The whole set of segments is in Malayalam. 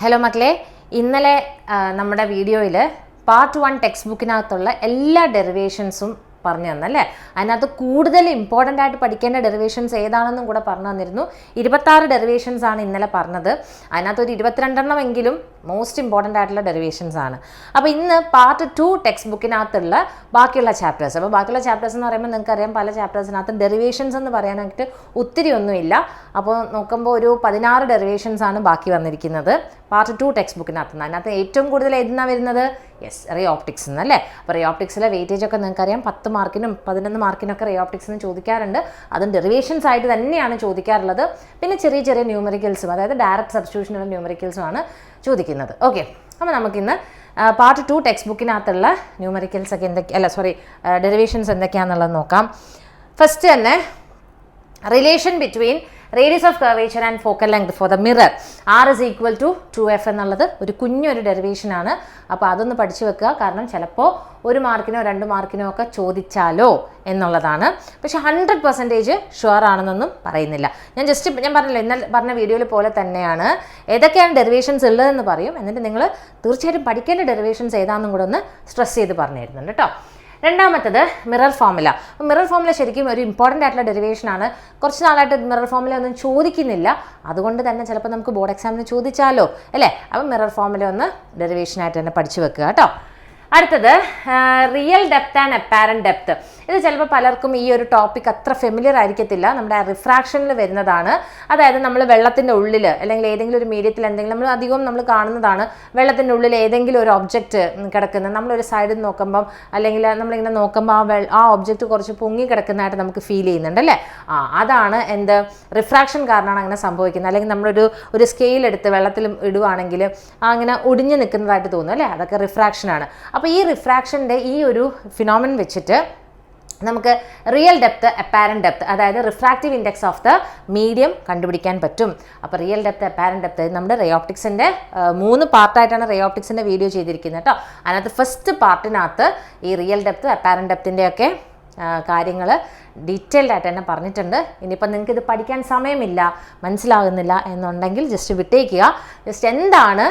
ഹലോ മക്കളെ. ഇന്നലെ നമ്മുടെ വീഡിയോയിൽ പാർട്ട് വൺ ടെക്സ്റ്റ് ബുക്കിനകത്തുള്ള എല്ലാ ഡെറിവേഷൻസും പറഞ്ഞു തന്നല്ലേ? അതിനകത്ത് കൂടുതൽ ഇമ്പോർട്ടന്റ് ആയിട്ട് പഠിക്കേണ്ട ഡെറിവേഷൻസ് ഏതാണെന്നും കൂടെ പറഞ്ഞു തന്നിരുന്നു. ഇരുപത്താറ് ഡെറിവേഷൻസ് ആണ് ഇന്നലെ പറഞ്ഞത്. അതിനകത്ത് ഒരു ഇരുപത്തിരണ്ടെണ്ണം എങ്കിലും മോസ്റ്റ് ഇമ്പോർട്ടന്റ് ആയിട്ടുള്ള ഡെറിവേഷൻസ് ആണ് അപ്പോൾ ഇന്ന് പാർട്ട് ടു ടെക്സ്റ്റ് ബുക്കിനകത്തുള്ള ബാക്കിയുള്ള ചാപ്റ്റേഴ്സ് അപ്പോൾ ബാക്കിയുള്ള ചാപ്റ്റേഴ്സ് എന്ന് പറയുമ്പോൾ നിങ്ങൾക്കറിയാം പല ചാപ്റ്റേഴ്സിനകത്ത് ഡെറിവേഷൻസ് എന്ന് പറയാനായിട്ട് ഒത്തിരി ഒന്നുമില്ല. അപ്പോൾ നോക്കുമ്പോൾ ഒരു പതിനാറ് ഡെറിവേഷൻസ് ആണ് ബാക്കി വന്നിരിക്കുന്നത്. പാർട്ട് ടു ടെക്സ്റ്റ് ബുക്കിനകത്ത് നിന്ന്. അതിനകത്ത് ഏറ്റവും കൂടുതൽ എഴുതുന്ന വരുന്നത്? യെസ് റേ ഓപ്റ്റിക്സ് എന്നല്ലേ അപ്പോൾ റേ ഓപ്റ്റിക്സിലെ വെയിറ്റേജ് ഒക്കെ നിങ്ങൾക്കറിയാം പത്ത് മാർക്കിനും പതിനൊന്ന് മാർക്കിനൊക്കെ റേ ഓപ്റ്റിക്സ് എന്ന് ചോദിക്കാറുണ്ട്. അതും ഡെറിവേഷൻസ് ആയിട്ട് തന്നെയാണ് ചോദിക്കാറുള്ളത്. പിന്നെ ചെറിയ ചെറിയ ന്യൂമറിക്കൽസും അതായത് ഡയറക്റ്റ് സബ്സ്റ്റിറ്റ്യൂഷനുള്ള ന്യൂമറിക്കൽസും ആണ് ചോദിക്കുന്നത്. ഓക്കെ അപ്പോൾ നമുക്കിന്ന് പാർട്ട് ടു ടെക്സ്റ്റ് ബുക്കിനകത്തുള്ള ന്യൂമറിക്കൽസ് ഒക്കെ എന്തൊക്കെ അല്ല സോറി ഡെറിവേഷൻസ് എന്തൊക്കെയാണെന്നുള്ളത് നോക്കാം. ഫസ്റ്റ് തന്നെ relation between radius of curvature and focal length for the mirror R is equal to two F എന്നുള്ളത് ഒരു കുഞ്ഞൊരു ഡെറിവേഷൻ ആണ്. അപ്പോൾ അതൊന്ന് പഠിച്ചു വെക്കുക. കാരണം ചിലപ്പോൾ ഒരു മാർക്കിനോ രണ്ട് മാർക്കിനോ ഒക്കെ ചോദിച്ചാലോ എന്നുള്ളതാണ്. പക്ഷേ ഹൺഡ്രഡ് പെർസെന്റേജ് ഷുവർ ആണെന്നൊന്നും പറയുന്നില്ല. ഞാൻ ജസ്റ്റ് ഞാൻ പറഞ്ഞല്ലോ ഇന്നലെ പറഞ്ഞ വീഡിയോയിൽ പോലെ തന്നെയാണ്. ഏതൊക്കെയാണ് ഡെറിവേഷൻസ് ഉള്ളതെന്ന് പറയും. എന്നിട്ട് നിങ്ങൾ തീർച്ചയായിട്ടും പഠിക്കേണ്ട ഡെറിവേഷൻസ് ഏതാണെന്നും കൂടെ ഒന്ന് സ്ട്രെസ് ചെയ്ത് പറഞ്ഞു തരുന്നുണ്ട് കേട്ടോ രണ്ടാമത്തത് മിറർ ഫോമുല മിറർ ഫോമുല ശരിക്കും ഒരു ഇമ്പോർട്ടന്റ് ആയിട്ടുള്ള ഡെറിവേഷനാണ് കുറച്ച് നാളായിട്ട് മിറർ ഫോമുല ഒന്നും ചോദിക്കുന്നില്ല. അതുകൊണ്ട് തന്നെ ചിലപ്പോൾ നമുക്ക് ബോർഡ് എക്സാമിന് ചോദിച്ചാലോ അല്ലേ? അപ്പം മിറർ ഫോമുല ഒന്ന് ഡെറിവേഷനായിട്ട് തന്നെ പഠിച്ചു വെക്കുക കേട്ടോ. അടുത്തത് real depth and apparent depth ഇത് ചിലപ്പോൾ പലർക്കും ഈ ഒരു ടോപ്പിക് അത്ര ഫെമിലിയർ ആയിരിക്കത്തില്ല. നമ്മുടെ റിഫ്രാക്ഷനിൽ വരുന്നതാണ്. അതായത് നമ്മൾ വെള്ളത്തിന്റെ ഉള്ളിൽ അല്ലെങ്കിൽ ഏതെങ്കിലും ഒരു മീഡിയത്തിൽ എന്തെങ്കിലും നമ്മൾ അധികവും നമ്മൾ കാണുന്നതാണ് വെള്ളത്തിന്റെ ഉള്ളിൽ ഏതെങ്കിലും ഒരു ഒബ്ജക്റ്റ് കിടക്കുന്നത്. നമ്മളൊരു സൈഡിൽ നോക്കുമ്പം അല്ലെങ്കിൽ നമ്മളിങ്ങനെ നോക്കുമ്പോൾ ആ ആ ഒബ്ജക്റ്റ് കുറച്ച് പൊങ്ങി കിടക്കുന്നതായിട്ട് നമുക്ക് ഫീൽ ചെയ്യുന്നുണ്ട് അല്ലേ? ആ അതാണ് എന്ത് റിഫ്രാക്ഷൻ കാരണമാണ് അങ്ങനെ സംഭവിക്കുന്നത്. അല്ലെങ്കിൽ നമ്മളൊരു ഒരു സ്കെയിൽ എടുത്ത് വെള്ളത്തിൽ ഇടുവാണെങ്കിൽ അങ്ങനെ ഒടിഞ്ഞു നിൽക്കുന്നതായിട്ട് തോന്നും അല്ലേ? അതൊക്കെ റിഫ്രാക്ഷനാണ് അപ്പോൾ ഈ റിഫ്രാക്ഷന്റെ ഈ ഒരു ഫിനോമിൻ വെച്ചിട്ട് നമുക്ക് റിയൽ ഡെപ്ത് അപ്പാരൻ ഡെപ്ത് അതായത് refractive index of the medium കണ്ടുപിടിക്കാൻ പറ്റും. അപ്പോൾ റിയൽ ഡെപ്ത് അപ്പാരൻ ഡെപ്ത് നമ്മുടെ റയോപ്റ്റിക്സിന്റെ മൂന്ന് പാർട്ടായിട്ടാണ് റയോപ്റ്റിക്സിന്റെ വീഡിയോ ചെയ്തിരിക്കുന്നത് കേട്ടോ. അതിനകത്ത് ഫസ്റ്റ് പാർട്ടിനകത്ത് ഈ റിയൽ ഡെപ്ത് അപ്പാരൻ ഡെപ്തിന്റെയൊക്കെ കാര്യങ്ങൾ ഡീറ്റെയിൽഡ് ആയിട്ട് തന്നെ പറഞ്ഞിട്ടുണ്ട്. ഇനിയിപ്പോൾ നിങ്ങൾക്ക് ഇത് പഠിക്കാൻ സമയമില്ല മനസ്സിലാകുന്നില്ല എന്നുണ്ടെങ്കിൽ ജസ്റ്റ് വിട്ടേക്കുക. ജസ്റ്റ് എന്താണ്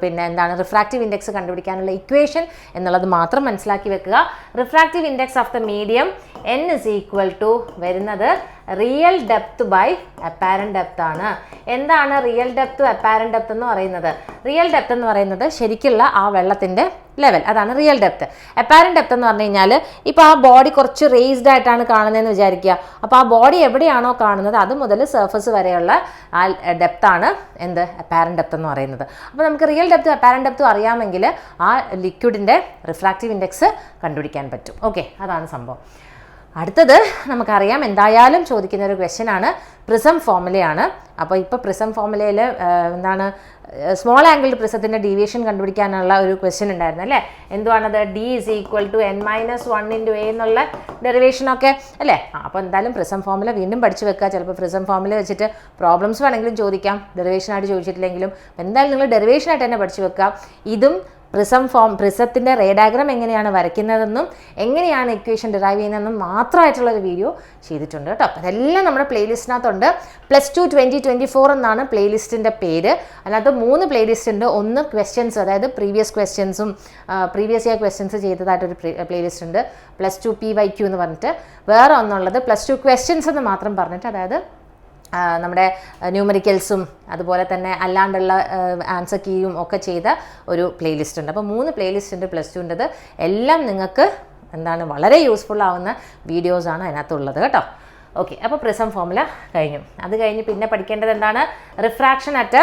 പിന്നെ എന്താണ് റിഫ്രാക്റ്റീവ് ഇൻഡെക്സ് കണ്ടുപിടിക്കാനുള്ള ഇക്വേഷൻ എന്നുള്ളത് മാത്രം മനസ്സിലാക്കി വെക്കുക. Refractive index of the medium N is equal to വരുന്നത് real depth by apparent depth ആണ്. എന്താണ് റിയൽ ഡെപ്ത് അപ്പാരൻ ഡെപ്ത് എന്ന് പറയുന്നത്? റിയൽ ഡെപ്ത് എന്ന് പറയുന്നത് ശരിക്കുള്ള ആ വെള്ളത്തിന്റെ ലെവൽ അതാണ് റിയൽ ഡെപ്ത് അപ്പാരൻ ഡെപ്ത് എന്ന് പറഞ്ഞു കഴിഞ്ഞാൽ ഇപ്പോൾ ആ ബോഡി കുറച്ച് റേസ്ഡ് ആയിട്ടാണ് കാണുന്നതെന്ന് വിചാരിക്കുക. അപ്പോൾ ആ ബോഡി എവിടെയാണോ കാണുന്നത് അത് മുതൽ സർഫസ് വരെയുള്ള ആ ഡെപ്താണ് എന്ത്? അപ്പാരൻ ഡെപ്ത് എന്ന് പറയുന്നത്. അപ്പോൾ നമുക്ക് റിയൽ ഡെപ്ത് അപ്പാരൻ ഡെപ്തും അറിയാമെങ്കിൽ ആ ലിക്വിഡിന്റെ റിഫ്രാക്റ്റീവ് ഇൻഡെക്സ് കണ്ടുപിടിക്കാൻ പറ്റും. ഓക്കെ അതാണ് സംഭവം. അടുത്തത് നമുക്കറിയാം എന്തായാലും ചോദിക്കുന്ന ഒരു ക്വസ്റ്റ്യൻ ആണ്. പ്രിസം ഫോർമുലയാണ് അപ്പോൾ ഇപ്പോൾ പ്രിസം ഫോമുലയിൽ എന്താണ് സ്മോൾ ആംഗിൾ പ്രിസത്തിന്റെ ഡീവിയേഷൻ കണ്ടുപിടിക്കാനുള്ള ഒരു ക്വസ്റ്റ്യൻ ഉണ്ടായിരുന്നു അല്ലേ? എന്തുവാണത്? D is equal to N minus one into A എന്നുള്ള ഡെറിവേഷനൊക്കെ അല്ലേ? അപ്പോൾ എന്തായാലും പ്രിസം ഫോർമുല വീണ്ടും പഠിച്ചു വെക്കുക. ചിലപ്പോൾ പ്രിസം ഫോർമുല വെച്ചിട്ട് പ്രോബ്ലംസ് വേണമെങ്കിലും ചോദിക്കാം. ഡെറിവേഷനായിട്ട് ചോദിച്ചിട്ടില്ലെങ്കിലും. എന്തായാലും നിങ്ങൾ ഡെറിവേഷനായിട്ട് തന്നെ പഠിച്ചു വെക്കുക. ഇതും പ്രിസം ഫോം പ്രിസത്തിന്റെ റേഡാഗ്രം എങ്ങനെയാണ് വരയ്ക്കുന്നതെന്നും എങ്ങനെയാണ് ഇക്വേഷൻ ഡിറൈവ് ചെയ്യുന്നതെന്നും മാത്രമായിട്ടുള്ളൊരു വീഡിയോ ചെയ്തിട്ടുണ്ട് കേട്ടോ. അപ്പോൾ അതെല്ലാം നമ്മുടെ പ്ലേലിസ്റ്റിനകത്തുണ്ട് plus two twenty twenty four എന്നാണ് പ്ലേലിസ്റ്റിന്റെ പേര്. അതിനകത്ത് മൂന്ന് പ്ലേലിസ്റ്റ് ഉണ്ട്. ഒന്ന് ക്വസ്റ്റ്യൻസ് അതായത് പ്രീവിയസ് ക്വസ്റ്റ്യൻസും പ്രീവിയസ് ഇയർ ക്വസ്റ്റ്യൻസ് ചെയ്തതായിട്ടൊരു പ്ലേലിസ്റ്റ് ഉണ്ട്. Plus two P Y Q എന്ന് പറഞ്ഞിട്ട്. വേറെ ഒന്നുള്ളത് പ്ലസ് ടു ക്വസ്റ്റ്യൻസ് എന്ന് മാത്രം പറഞ്ഞിട്ട് അതായത് നമ്മുടെ ന്യൂമറിക്കൽസും അതുപോലെ തന്നെ അല്ലാണ്ടുള്ള ആൻസർ കീയും ഒക്കെ ചെയ്ത ഒരു പ്ലേലിസ്റ്റ് ഉണ്ട്. അപ്പോൾ മൂന്ന് പ്ലേലിസ്റ്റ് ഉണ്ട് പ്ലസ് ടുന്റെത് എല്ലാം നിങ്ങൾക്ക് എന്താണ് വളരെ യൂസ്ഫുൾ ആവുന്ന വീഡിയോസാണ് അതിനകത്തുള്ളത് കേട്ടോ. ഓക്കെ അപ്പോൾ പ്രിസം ഫോമുല കഴിഞ്ഞു. അത് കഴിഞ്ഞ് പിന്നെ പഠിക്കേണ്ടത് എന്താണ്? റിഫ്രാക്ഷൻ അറ്റ്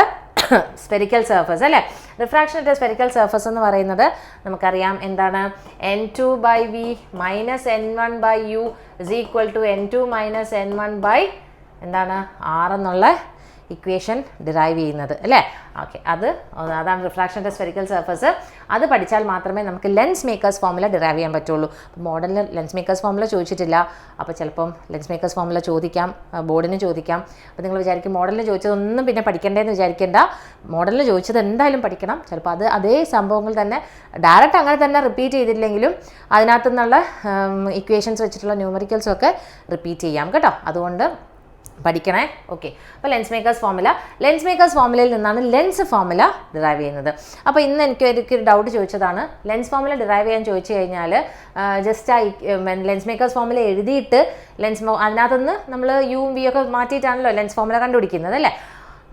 സ്പെരിക്കൽ സർഫസ് അല്ലേ? റിഫ്രാക്ഷൻ അറ്റ് സ്പെരിക്കൽ സർഫസ് എന്ന് പറയുന്നത് നമുക്കറിയാം എന്താണ്? N two by V minus N one by U is equal to N two minus N one by എന്താണ്? ആർ എന്നുള്ള ഇക്വേഷൻ ഡിറൈവ് ചെയ്യുന്നത് അല്ലേ? ഓക്കെ അത് അതാണ് റിഫ്രാക്ഷന്റെ സ്പെരിക്കൽ സർഫസ് അത് പഠിച്ചാൽ മാത്രമേ നമുക്ക് ലെൻസ് മേക്കേഴ്സ് ഫോമുല ഡിറൈവ് ചെയ്യാൻ പറ്റുള്ളൂ. അപ്പോൾ മോഡലിന് ലെൻസ് മേക്കേഴ്സ് ഫോമുല ചോദിച്ചിട്ടില്ല. അപ്പോൾ ചിലപ്പം ലെൻസ് മേക്കേഴ്സ് ഫോമുല ചോദിക്കാം ബോർഡിന് ചോദിക്കാം. അപ്പോൾ നിങ്ങൾ വിചാരിക്കും മോഡലിന് ചോദിച്ചതൊന്നും പിന്നെ പഠിക്കണ്ടേന്ന് വിചാരിക്കേണ്ട. മോഡലിന് ചോദിച്ചത് എന്തായാലും പഠിക്കണം. ചിലപ്പോൾ അത് അതേ സംഭവങ്ങൾ തന്നെ ഡയറക്റ്റ് അങ്ങനെ തന്നെ റിപ്പീറ്റ് ചെയ്തില്ലെങ്കിലും അതിനകത്തു നിന്നുള്ള ഇക്വേഷൻസ് വെച്ചിട്ടുള്ള ന്യൂമറിക്കൽസും ഒക്കെ റിപ്പീറ്റ് ചെയ്യാം കേട്ടോ? അതുകൊണ്ട് പഠിക്കണേ? ഓക്കെ അപ്പോൾ lens makers formula lens makers ഫോമുലയിൽ നിന്നാണ് ലെൻസ് ഫോമുല ഡിറൈവ് ചെയ്യുന്നത്. അപ്പോൾ ഇന്ന് എനിക്ക് എനിക്കൊരു ഡൗട്ട് ചോദിച്ചതാണ്. ലെൻസ് ഫോമുല ഡിറൈവ് ചെയ്യാൻ ചോദിച്ചു കഴിഞ്ഞാൽ ജസ്റ്റ് ആ ലെൻസ് മേക്കേഴ്സ് ഫോമുല എഴുതിയിട്ട് ലെൻസ് അതിനകത്തുനിന്ന് നമ്മൾ യുവും വി ഒക്കെ മാറ്റിയിട്ടാണല്ലോ ലെൻസ് ഫോമുല കണ്ടുപിടിക്കുന്നത് അല്ലേ?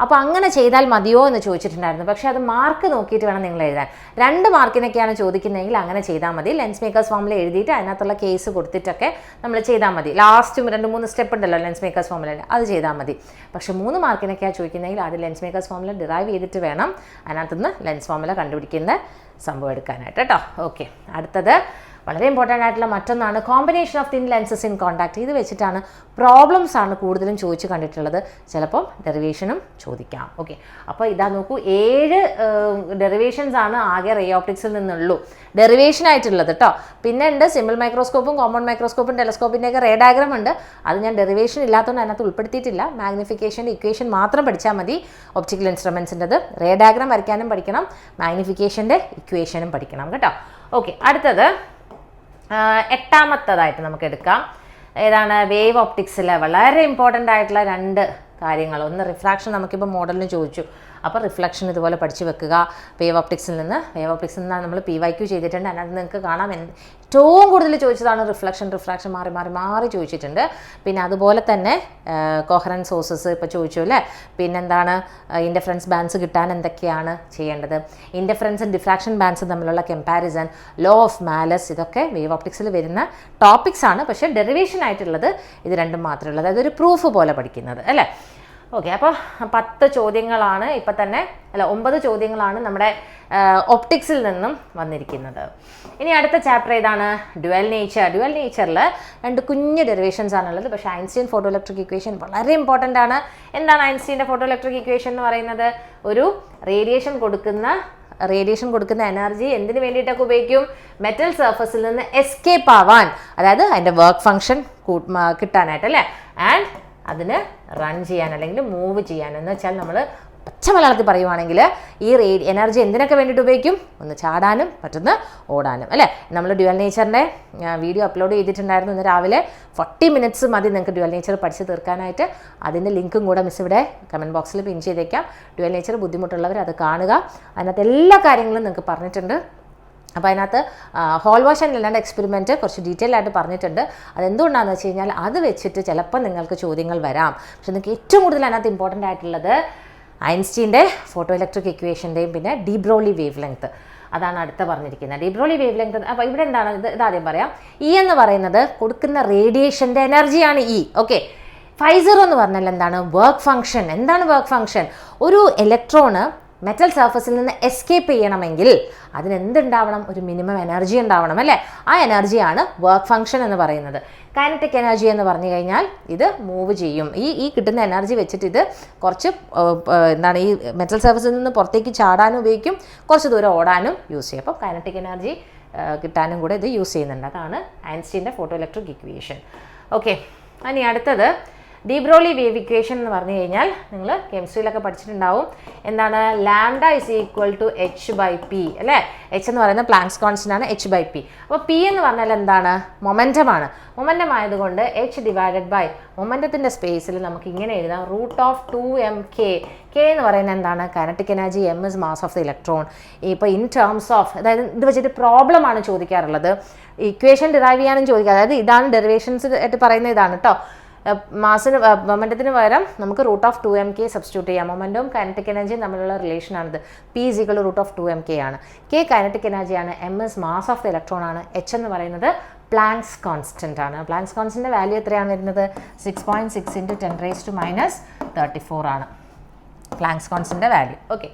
അപ്പോൾ അങ്ങനെ ചെയ്താൽ മതിയോ എന്ന് ചോദിച്ചിട്ടുണ്ടായിരുന്നു. പക്ഷേ അത് മാർക്ക് നോക്കിയിട്ട് വേണം നിങ്ങൾ എഴുതാൻ. രണ്ട് മാർക്കിനൊക്കെയാണ് ചോദിക്കുന്നതെങ്കിൽ അങ്ങനെ ചെയ്താൽ മതി. ലെൻസ് മേക്കേഴ്സ് ഫോമിൽ എഴുതിയിട്ട് അതിനകത്തുള്ള കേസ് കൊടുത്തിട്ടൊക്കെ നമ്മൾ ചെയ്താൽ മതി. ലാസ്റ്റും രണ്ട് മൂന്ന് സ്റ്റെപ്പ് ഉണ്ടല്ലോ ലെൻസ് മേക്കേഴ്സ് ഫോമിൽ അത് ചെയ്താൽ മതി. പക്ഷേ മൂന്ന് മാർക്കിനൊക്കെയാണ് ചോദിക്കുന്നതെങ്കിൽ അത് ലെൻസ് മേക്കേഴ്സ് ഫോമിൽ ഡിറൈവ് ചെയ്തിട്ട് വേണം അതിനകത്തുനിന്ന് ലെൻസ് ഫോമിൽ കണ്ടുപിടിക്കുന്ന സംഭവം എടുക്കാനായിട്ട്. കേട്ടോ? ഓക്കെ അടുത്തത് വളരെ ഇമ്പോർട്ടന്റ് ആയിട്ടുള്ള മറ്റൊന്നാണ്. Combination of thin lenses in contact ഇത് വെച്ചിട്ടാണ് പ്രോബ്ലംസ് ആണ് കൂടുതലും ചോദിച്ചു കണ്ടിട്ടുള്ളത്. ചിലപ്പം ഡെറിവേഷനും ചോദിക്കാം. ഓക്കെ അപ്പോൾ ഇതാ നോക്കൂ ഏഴ് ഡെറിവേഷൻസ് ആണ് ആകെ റേ ഓപ്റ്റിക്സിൽ നിന്നുള്ളൂ. ഡെറിവേഷൻ ആയിട്ടുള്ളത് കേട്ടോ പിന്നെ ഉണ്ട് സിമ്പിൾ മൈക്രോസ്കോപ്പും കോമൺ മൈക്രോസ്കോപ്പും ടെലസ്കോപ്പിന്റെയൊക്കെ റേ ഡയഗ്രാം ഉണ്ട്. അത് ഞാൻ ഡെറിവേഷൻ ഇല്ലാത്തതുകൊണ്ട് അതിനകത്ത് ഉൾപ്പെടുത്തിയിട്ടില്ല. മാഗ്നിഫിക്കേഷന്റെ ഇക്വേഷൻ മാത്രം പഠിച്ചാൽ മതി. ഒപ്റ്റിക്കൽ ഇൻസ്ട്രുമെൻസിന്റെത് റേ ഡയഗ്രാം വരയ്ക്കാനും പഠിക്കണം. മാഗ്നിഫിക്കേഷന്റെ ഇക്വേഷനും പഠിക്കണം. കേട്ടോ. ഓക്കെ അടുത്തത് എട്ടാമത്തതായിട്ട് നമുക്ക് എടുക്കാം ഏതാണ്? വേവ് ഓപ്റ്റിക്സിലെ വളരെ ഇമ്പോർട്ടന്റ് ആയിട്ടുള്ള രണ്ട് കാര്യങ്ങൾ. ഒന്ന് റിഫ്രാക്ഷൻ നമുക്കിപ്പോൾ മോഡലിന് ചോദിച്ചു. അപ്പോൾ റിഫ്ലക്ഷൻ ഇതുപോലെ പഠിച്ചു വെക്കുക. വേവ് ഓപ്റ്റിക്സിൽ നിന്ന്. വേവ് ഓപ്റ്റിക്സിൽ നിന്നാണ് നമ്മൾ പി വൈ ക്യൂ ചെയ്തിട്ടുണ്ട്. അതിനകത്ത് നിങ്ങൾക്ക് കാണാം. ഏറ്റവും കൂടുതൽ ചോദിച്ചതാണ് റിഫ്ലക്ഷൻ റിഫ്രാക്ഷൻ മാറി മാറി മാറി ചോദിച്ചിട്ടുണ്ട്. പിന്നെ അതുപോലെ തന്നെ കോഹറൻ സോഴ്സസ് ഇപ്പോൾ ചോദിച്ചു അല്ലേ? പിന്നെന്താണ് ഇൻഡഫറൻസ് ബാൻസ് കിട്ടാൻ എന്തൊക്കെയാണ് ചെയ്യേണ്ടത്? ഇൻഡഫറൻസും ഡിഫ്രാക്ഷൻ ബാൻസ് തമ്മിലുള്ള കമ്പാരിസൺ ലോ ഓഫ് മാലസ് ഇതൊക്കെ വേവ് ഓപ്റ്റിക്സിൽ വരുന്ന ടോപ്പിക്സ് ആണ്. പക്ഷേ ഡെറിവേഷൻ ആയിട്ടുള്ളത് ഇത് രണ്ടും മാത്രമേ ഉള്ളൂ. അതായത് ഒരു പ്രൂഫ് പോലെ പഠിക്കുന്നത് അല്ലേ? ഓക്കെ അപ്പോൾ പത്ത് ചോദ്യങ്ങളാണ് ഇപ്പം തന്നെ അല്ല ഒമ്പത് ചോദ്യങ്ങളാണ് നമ്മുടെ ഒപ്റ്റിക്സിൽ നിന്നും വന്നിരിക്കുന്നത്. ഇനി അടുത്ത ചാപ്റ്റർ ഏതാണ്? ഡുവൽ നേച്ചർ ഡുവൽ നേച്ചറിൽ രണ്ട് കുഞ്ഞ് ഡെറിവേഷൻസ് ആണുള്ളത് പക്ഷേ ഐൻസ്റ്റീൻ ഫോട്ടോ ഇലക്ട്രിക് ഇക്വേഷൻ വളരെ ഇമ്പോർട്ടന്റ് ആണ്. എന്താണ് ഐൻസ്റ്റീന്റെ ഫോട്ടോ ഇലക്ട്രിക് ഇക്വേഷൻ എന്ന് പറയുന്നത്? ഒരു റേഡിയേഷൻ കൊടുക്കുന്ന റേഡിയേഷൻ കൊടുക്കുന്ന എനർജി എന്തിനു വേണ്ടിയിട്ടൊക്കെ ഉപയോഗിക്കും? മെറ്റൽ സർഫസിൽ നിന്ന് എസ്കേപ്പ് ആവാൻ അതായത് അതിന്റെ വർക്ക് ഫംഗ്ഷൻ കിട്ടാനായിട്ട് അല്ലേ? ആൻഡ് അതിന് റൺ ചെയ്യാൻ അല്ലെങ്കിൽ മൂവ് ചെയ്യാൻ. എന്ന് വെച്ചാൽ നമ്മൾ പച്ച മലയാളത്തിൽ പറയുവാണെങ്കിൽ ഈ റേഡി എനർജി എന്തിനൊക്കെ വേണ്ടിയിട്ട് ഉപയോഗിക്കും? ഒന്ന് ചാടാനും പറ്റുന്ന ഓടാനും. അല്ലേ? നമ്മൾ ഡ്യുവൽ നേച്ചറിന്റെ വീഡിയോ അപ്ലോഡ് ചെയ്തിട്ടുണ്ടായിരുന്നു ഇന്ന് രാവിലെ. ഫോർട്ടി മിനിറ്റ്സ് മതി നിങ്ങൾക്ക് ഡ്യുവൽ നേച്ചർ പഠിച്ച് തീർക്കാനായിട്ട്. അതിന്റെ ലിങ്കും കൂടെ മിസ് ഇവിടെ കമന്റ് ബോക്സിൽ പിൻ ചെയ്തേക്കാം. ഡ്യുവൽ നേച്ചർ ബുദ്ധിമുട്ടുള്ളവർ അത് കാണുക. അതിനകത്ത് എല്ലാ കാര്യങ്ങളും നിങ്ങൾക്ക് പറഞ്ഞിട്ടുണ്ട്. അപ്പോൾ അതിനകത്ത് Hallwachs and Lenard experiment കുറച്ച് ഡീറ്റെയിൽ ആയിട്ട് പറഞ്ഞിട്ടുണ്ട്. അതെന്തുകൊണ്ടാണെന്ന് വെച്ച് കഴിഞ്ഞാൽ അത് വെച്ചിട്ട് ചിലപ്പോൾ നിങ്ങൾക്ക് ചോദ്യങ്ങൾ വരാം. പക്ഷെ നിങ്ങൾക്ക് ഏറ്റവും കൂടുതൽ അതിനകത്ത് ഇമ്പോർട്ടന്റ് ആയിട്ടുള്ളത് ഐൻസ്റ്റീന്റെ ഫോട്ടോ ഇലക്ട്രിക് ഇക്വേഷന്റെയും പിന്നെ ഡീബ്രോളി വേവ് ലെങ്ത് അതാണ് അടുത്ത പറഞ്ഞിരിക്കുന്നത്. ഡീബ്രോളി വേവ് ലെങ്ത് അപ്പോൾ ഇവിടെ എന്താണ്? ഇത് ഇതാദ്യം പറയാം. ഇ എന്ന് പറയുന്നത് കൊടുക്കുന്ന റേഡിയേഷന്റെ എനർജിയാണ് ഇ ഓക്കെ ഫൈസർ എന്ന് പറഞ്ഞാൽ എന്താണ്? വർക്ക് ഫങ്ഷൻ എന്താണ് വർക്ക് ഫങ്ഷൻ ഒരു ഇലക്ട്രോണ് മെറ്റൽ സർഫസിൽ നിന്ന് എസ്കേപ്പ് ചെയ്യണമെങ്കിൽ അതിനെന്തുണ്ടാവണം? ഒരു മിനിമം എനർജി ഉണ്ടാവണം അല്ലേ? ആ എനർജിയാണ് വർക്ക് ഫംഗ്ഷൻ എന്ന് പറയുന്നത്. കൈനറ്റിക് എനർജി എന്ന് പറഞ്ഞു കഴിഞ്ഞാൽ ഇത് മൂവ് ചെയ്യും. ഈ ഈ കിട്ടുന്ന എനർജി വെച്ചിട്ട് ഇത് കുറച്ച് എന്താണ് ഈ മെറ്റൽ സർഫസിൽ നിന്ന് പുറത്തേക്ക് ചാടാനും ഉപയോഗിക്കും. കുറച്ച് ദൂരം ഓടാനും യൂസ് ചെയ്യും. അപ്പോൾ കൈനറ്റിക് എനർജി കിട്ടാനും കൂടെ ഇത് യൂസ് ചെയ്യുന്നുണ്ട്. അതാണ് ഐൻസ്റ്റീന്റെ ഫോട്ടോ ഇലക്ട്രിക് ഇക്വേഷൻ ഓക്കെ ഇനി അടുത്തത് ഡീബ്രോളി വേവ് ഇക്വേഷൻ എന്ന് പറഞ്ഞു കഴിഞ്ഞാൽ നിങ്ങൾ കെമിസ്ട്രിയിലൊക്കെ പഠിച്ചിട്ടുണ്ടാവും. എന്താണ്? Lambda is equal to H by P അല്ലേ? എച്ച് എന്ന് പറയുന്നത് പ്ലാങ്സ് കോൺസ്റ്റന്റ് ആണ് എച്ച് ബൈ പി അപ്പോൾ പി എന്ന് പറഞ്ഞാൽ എന്താണ്? മൊമെന്റമാണ് മൊമെന്റം ആയതുകൊണ്ട് എച്ച് ഡിവൈഡഡ് ബൈ മൊമെന്റത്തിന്റെ സ്പേസിൽ നമുക്ക് ഇങ്ങനെ എഴുതാം. Root of two M K K എന്ന് പറയുന്നത് എന്താണ്? Kinetic energy M is mass of the electron ഇപ്പോൾ ഇൻ ടേംസ് ഓഫ് അതായത് ഇത് വെച്ചിട്ട് പ്രോബ്ലം ആണ് ചോദിക്കാറുള്ളത്. ഇക്വേഷൻ ഡിറൈവ് ചെയ്യാനും ചോദിക്കുക അതായത് ഇതാണ് ഡെറിവേഷൻസ് ആയിട്ട് പറയുന്ന ഇതാണ് കേട്ടോ മാസിന് മൊമെന്റത്തിന് പകരം നമുക്ക് root of two M K substitute ചെയ്യാം. മൊമെന്റവും കൈനറ്റിക് എനർജിയും തമ്മിലുള്ള റിലേഷനാണിത് P is equal root of two M K ആണ്. കെ കൈനറ്റിക് എനർജിയാണ് M is mass of the electron ആണ്. എച്ച് എന്ന് പറയുന്നത് പ്ലാങ്ക്സ് കോൺസ്റ്റന്റ് ആണ്. പ്ലാങ്ക്സ് കോൺസ്റ്റന്റെ വാല്യൂ എത്രയാണ് വരുന്നത്? Six point six into ten raise to minus thirty four ആണ്. പ്ലാങ്സ് കോൺസിന്റെ വാല്യൂ ഓക്കെ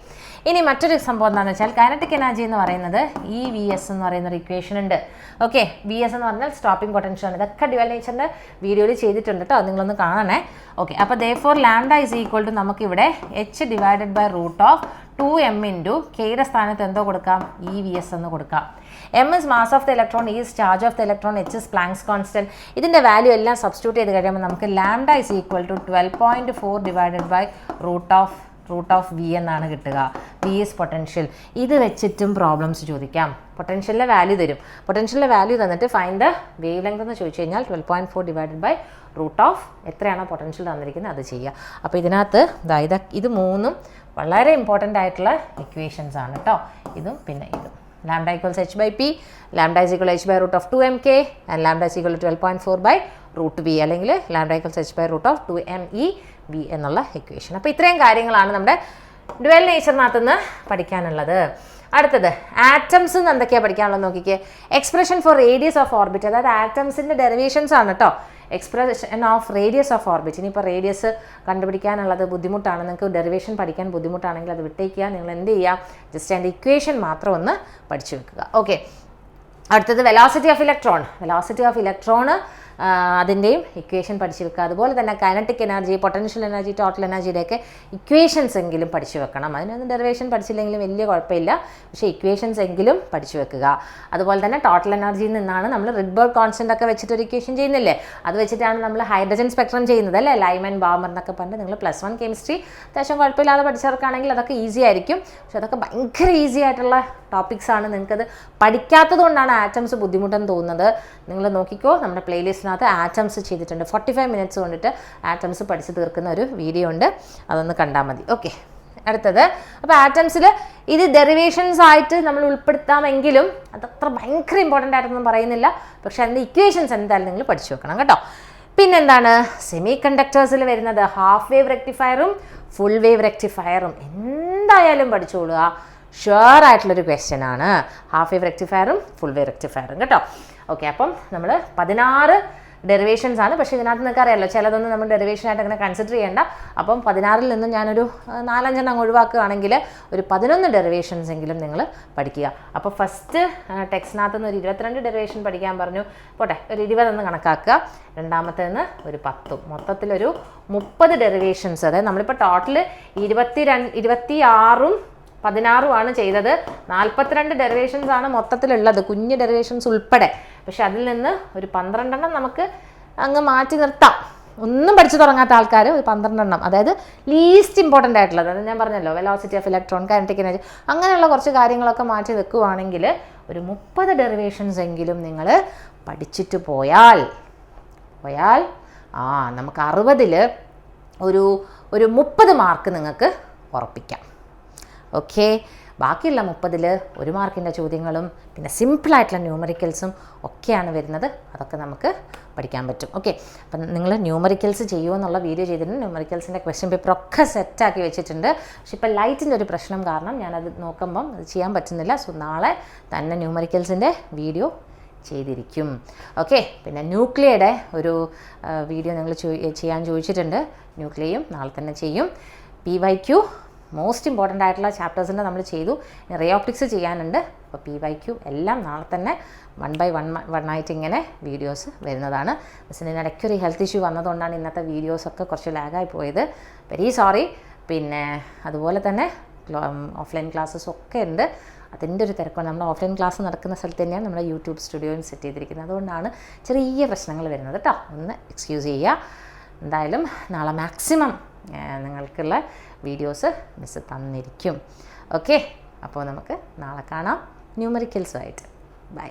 ഇനി മറ്റൊരു സംഭവം എന്താണെന്ന് വെച്ചാൽ കൈനറ്റിക് എനർജി എന്ന് പറയുന്നത് ഈ വി എസ് എന്ന് പറയുന്ന ഒരു ഇക്വേഷൻ ഉണ്ട്. ഓക്കെ വി എസ് എന്ന് പറഞ്ഞാൽ സ്റ്റോപ്പിംഗ് പൊട്ടൻഷ്യൽ ആണ്. ഇതൊക്കെ ഡ്യുവൽ നേച്ചറിന്റെ വീഡിയോയിൽ ചെയ്തിട്ടുണ്ട് കേട്ടോ നിങ്ങളൊന്ന് കാണണേ. ഓക്കെ അപ്പോൾ therefore lambda is equal to നമുക്കിവിടെ H divided by root of two M into കെയുടെ സ്ഥാനത്ത് എന്തോ കൊടുക്കാം? ഇ വി എസ് എന്ന് കൊടുക്കാം. M is mass of the electron E is charge of the electron H is Planck's constant ഇതിന്റെ വാല്യൂ എല്ലാം സബ്സ്റ്റിറ്റ്യൂട്ട് ചെയ്ത് കഴിയുമ്പോൾ നമുക്ക് lambda is equal to twelve point four divided by root of root of V എന്നാണ് കിട്ടുക. വി ഇസ് പൊട്ടൻഷ്യൽ ഇത് വെച്ചിട്ടും പ്രോബ്ലംസ് ചോദിക്കാം. പൊട്ടൻഷ്യലിലെ വാല്യൂ തരും. പൊട്ടൻഷ്യലിലെ വാല്യൂ തന്നിട്ട് ഫൈൻഡ് ദ വേവ് ലെങ്ത് എന്ന് ചോദിച്ചു കഴിഞ്ഞാൽ twelve point four divided by root of എത്രയാണോ പൊട്ടൻഷ്യൽ തന്നിരിക്കുന്നത് അത് ചെയ്യുക. അപ്പോൾ ഇതിനകത്ത് ദാ ഇത് ഇത് മൂന്നും വളരെ ഇമ്പോർട്ടന്റ് ആയിട്ടുള്ള ഇക്വേഷൻസ് ആണ് കേട്ടോ. ഇതും പിന്നെ ഇതും. Lambda equals H by P lambda is by root of two M K and lambda is equal twelve point four by root B അല്ലെങ്കിൽ lambda equals H by root of two M E B എന്നുള്ള ഇക്വേഷൻ അപ്പോൾ ഇത്രയും കാര്യങ്ങളാണ് നമ്മുടെ ഡുവൽ നേച്ചറിനകത്ത് നിന്ന് പഠിക്കാനുള്ളത്. അടുത്തത് ആറ്റംസ് എന്തൊക്കെയാണ് പഠിക്കാനുള്ളത് നോക്കിക്കേ. Expression for radius of orbit അതായത് ആറ്റംസിന്റെ ഡെറിവേഷൻസ് ആണ് കേട്ടോ expression of radius of orbit ഇനിയിപ്പോൾ റേഡിയസ് കണ്ടുപിടിക്കാനുള്ളത് ബുദ്ധിമുട്ടാണ്. നിങ്ങൾക്ക് ഡെറിവേഷൻ പഠിക്കാൻ ബുദ്ധിമുട്ടാണെങ്കിൽ അത് വിട്ടേക്കുക. നിങ്ങൾ എന്ത് ചെയ്യുക? ജസ്റ്റ് അതിന്റെ ഇക്വേഷൻ മാത്രം ഒന്ന് പഠിച്ചു വെക്കുക. ഓക്കെ അടുത്തത് velocity of electron velocity of electron അതിന്റെയും equation പഠിച്ചു വെക്കുക അതുപോലെ തന്നെ kinetic energy potential energy total എനർജിയുടെയൊക്കെ equations എങ്കിലും പഠിച്ചു വെക്കണം. അതിനൊന്നും ഡെറിവേഷൻ പഠിച്ചില്ലെങ്കിലും വലിയ കുഴപ്പമില്ല. പക്ഷേ ഇക്വേഷൻസ് എങ്കിലും പഠിച്ചു വെക്കുക. അതുപോലെ തന്നെ ടോട്ടൽ എനർജിയിൽ നിന്നാണ് നമ്മൾ റിഡ്ബർഗ് കോൺസ്റ്റന്റ് ഒക്കെ വെച്ചിട്ട് ഒരു ഇക്വേഷൻ ചെയ്യുന്നില്ലേ? അത് വെച്ചിട്ടാണ് നമ്മൾ ഹൈഡ്രജൻ സ്പെക്ട്രം ചെയ്യുന്നത് അല്ലേ? ലൈമൻ ബാമർ എന്നൊക്കെ പറഞ്ഞ് നിങ്ങൾ പ്ലസ് വൺ കെമിസ്ട്രി അത്യാവശ്യം കുഴപ്പമില്ലാതെ പഠിച്ചവർക്കാണെങ്കിൽ അതൊക്കെ ഈസി ആയിരിക്കും. പക്ഷെ അതൊക്കെ ഭയങ്കര ഈസി ആയിട്ടുള്ള ടോപ്പിക്സ് ആണ്. നിങ്ങൾക്കത് പഠിക്കാത്തത് കൊണ്ടാണ് ആറ്റംസ് ബുദ്ധിമുട്ടെന്ന് തോന്നുന്നത്. നിങ്ങൾ നോക്കിക്കോ നമ്മുടെ പ്ലേലിസ്റ്റിനകത്ത് ആറ്റംസ് ചെയ്തിട്ടുണ്ട്. ഫോർട്ടി ഫൈവ് മിനിറ്റ്സ് കൊണ്ടിട്ട് ആറ്റംസ് പഠിച്ച് തീർക്കുന്ന ഒരു വീഡിയോ ഉണ്ട്. അതൊന്ന് കണ്ടാൽ മതി. ഓക്കെ അടുത്തത്. അപ്പോൾ ആറ്റംസിൽ ഇത് ഡെറിവേഷൻസ് ആയിട്ട് നമ്മൾ ഉൾപ്പെടുത്താമെങ്കിലും അതത്ര ഭയങ്കര ഇമ്പോർട്ടന്റ് ആയിട്ടൊന്നും പറയുന്നില്ല. പക്ഷെ അതിന്റെ ഇക്വേഷൻസ് എന്തായാലും നിങ്ങൾ പഠിച്ചു വെക്കണം കേട്ടോ. പിന്നെന്താണ്? സെമി കണ്ടക്ടേഴ്സിൽ വരുന്നത് ഹാഫ് വേവ് റെക്ടിഫയറും ഫുൾ വേവ് റെക്ടിഫയറും എന്തായാലും പഠിച്ചോളുക. ഷുവർ ആയിട്ടുള്ളൊരു ക്വസ്റ്റ്യൻ ആണ്. ഹാഫ് വേവ് റെക്ടിഫയറും ഫുൾ വേവ് റെക്ടിഫയറും കേട്ടോ. ഓക്കെ അപ്പം നമ്മൾ പതിനാറ് ഡെറിവേഷൻസ് ആണ് പക്ഷേ ഇതിനകത്ത് നിങ്ങൾക്ക് അറിയാമല്ലോ ചിലതൊന്നും നമ്മൾ ഡെറിവേഷൻ ആയിട്ട് അങ്ങനെ കൺസിഡർ ചെയ്യേണ്ട. അപ്പം പതിനാറിൽ നിന്നും ഞാനൊരു നാലഞ്ചെണ്ണം അങ്ങ് ഒഴിവാക്കുകയാണെങ്കിൽ ഒരു പതിനൊന്ന് ഡെറിവേഷൻസ് എങ്കിലും നിങ്ങൾ പഠിക്കുക. അപ്പോൾ ഫസ്റ്റ് ടെക്സ്റ്റിനകത്ത് നിന്ന് ഒരു ഇരുപത്തിരണ്ട് ഡെറിവേഷൻ പഠിക്കാൻ പറഞ്ഞു. പോട്ടെ ഒരു ഇരുപതെന്ന് കണക്കാക്കുക. രണ്ടാമത്തേന്ന് ഒരു പത്തും. മൊത്തത്തിലൊരു മുപ്പത് ഡെറിവേഷൻസ് അതായത് നമ്മളിപ്പോൾ ടോട്ടൽ ഇരുപത്തി രണ്ട് ഇരുപത്തി ആറും പതിനാറുമാണ് ചെയ്തത്. നാൽപ്പത്തിരണ്ട് ഡെറിവേഷൻസ് ആണ് മൊത്തത്തിലുള്ളത്. കുഞ്ഞ് ഡെറിവേഷൻസ് ഉൾപ്പെടെ പക്ഷെ അതിൽ നിന്ന് ഒരു പന്ത്രണ്ടെണ്ണം നമുക്ക് അങ്ങ് മാറ്റി നിർത്താം. ഒന്നും പഠിച്ചു തുടങ്ങാത്ത ആൾക്കാർ ഒരു പന്ത്രണ്ടെണ്ണം. അതായത് ലീസ്റ്റ് ഇമ്പോർട്ടന്റ് ആയിട്ടുള്ളത്. ഞാൻ പറഞ്ഞല്ലോ velocity of electron kinetic energy അങ്ങനെയുള്ള കുറച്ച് കാര്യങ്ങളൊക്കെ മാറ്റി വെക്കുവാണെങ്കിൽ ഒരു മുപ്പത് ഡെറിവേഷൻസ് എങ്കിലും നിങ്ങൾ പഠിച്ചിട്ട് പോയാൽ പോയാൽ ആ നമുക്ക് അറുപതിൽ ഒരു ഒരു മുപ്പത് മാർക്ക് നിങ്ങൾക്ക് ഉറപ്പിക്കാം. ഓക്കെ ബാക്കിയുള്ള മുപ്പതിൽ ഒരു മാർക്കിന്റെ ചോദ്യങ്ങളും പിന്നെ സിമ്പിളായിട്ടുള്ള ന്യൂമറിക്കൽസും ഒക്കെയാണ് വരുന്നത്. അതൊക്കെ നമുക്ക് പഠിക്കാൻ പറ്റും. ഓക്കെ അപ്പം നിങ്ങൾ ന്യൂമറിക്കൽസ് എന്നുള്ള വീഡിയോ ചെയ്തിട്ടുണ്ട്. ന്യൂമറിക്കൽസിന്റെ ക്വസ്റ്റ്യൻ പേപ്പർ ഒക്കെ സെറ്റാക്കി വെച്ചിട്ടുണ്ട്. പക്ഷെ ഇപ്പോൾ ലൈറ്റിന്റെ ഒരു പ്രശ്നം കാരണം ഞാനത് നോക്കുമ്പം അത് ചെയ്യാൻ പറ്റുന്നില്ല. സോ നാളെ തന്നെ ന്യൂമറിക്കൽസിന്റെ വീഡിയോ ചെയ്തിരിക്കും. ഓക്കെ പിന്നെ ന്യൂക്ലിയയുടെ ഒരു വീഡിയോ നിങ്ങൾ ചെയ്യാൻ ചോദിച്ചിട്ടുണ്ട്. ന്യൂക്ലിയയും നാളെ തന്നെ ചെയ്യും. P Y Q most important ആയിട്ടുള്ള ചാപ്റ്റേഴ്സിന്റെ നമ്മൾ ചെയ്തു. ഓപ്റ്റിക്സ് ചെയ്യാനുണ്ട്. അപ്പോൾ പി വൈ ക്യൂ എല്ലാം നാളെ തന്നെ വൺ ബൈ വൺ വൺ ആയിട്ട് ഇങ്ങനെ വീഡിയോസ് വരുന്നതാണ്. മിസ്സിന് ഇടയ്ക്കൊരു ഹെൽത്ത് ഇഷ്യൂ വന്നതുകൊണ്ടാണ് ഇന്നത്തെ വീഡിയോസൊക്കെ കുറച്ച് ലാഗായി പോയത്. വെരി സോറി പിന്നെ അതുപോലെ തന്നെ ഓഫ്ലൈൻ ക്ലാസ്സസ് ഒക്കെ ഉണ്ട്. അതിന്റെ ഒരു തിരക്കാണ്. നമ്മുടെ ഓഫ്ലൈൻ ക്ലാസ് നടക്കുന്ന സ്ഥലത്ത് തന്നെയാണ് നമ്മുടെ യൂട്യൂബ് സ്റ്റുഡിയോയും സെറ്റ് ചെയ്തിരിക്കുന്നത്. അതുകൊണ്ടാണ് ചെറിയ പ്രശ്നങ്ങൾ വരുന്നത് കേട്ടോ ഒന്ന് എക്സ്ക്യൂസ് ചെയ്യുക എന്തായാലും നാളെ മാക്സിമം നിങ്ങൾക്കുള്ള വീഡിയോസ് മിസ് തന്നിരിക്കും. ഓക്കെ അപ്പോൾ നമുക്ക് നാളെ കാണാം. ന്യൂമറിക്കൽസുമായിട്ട് ബൈ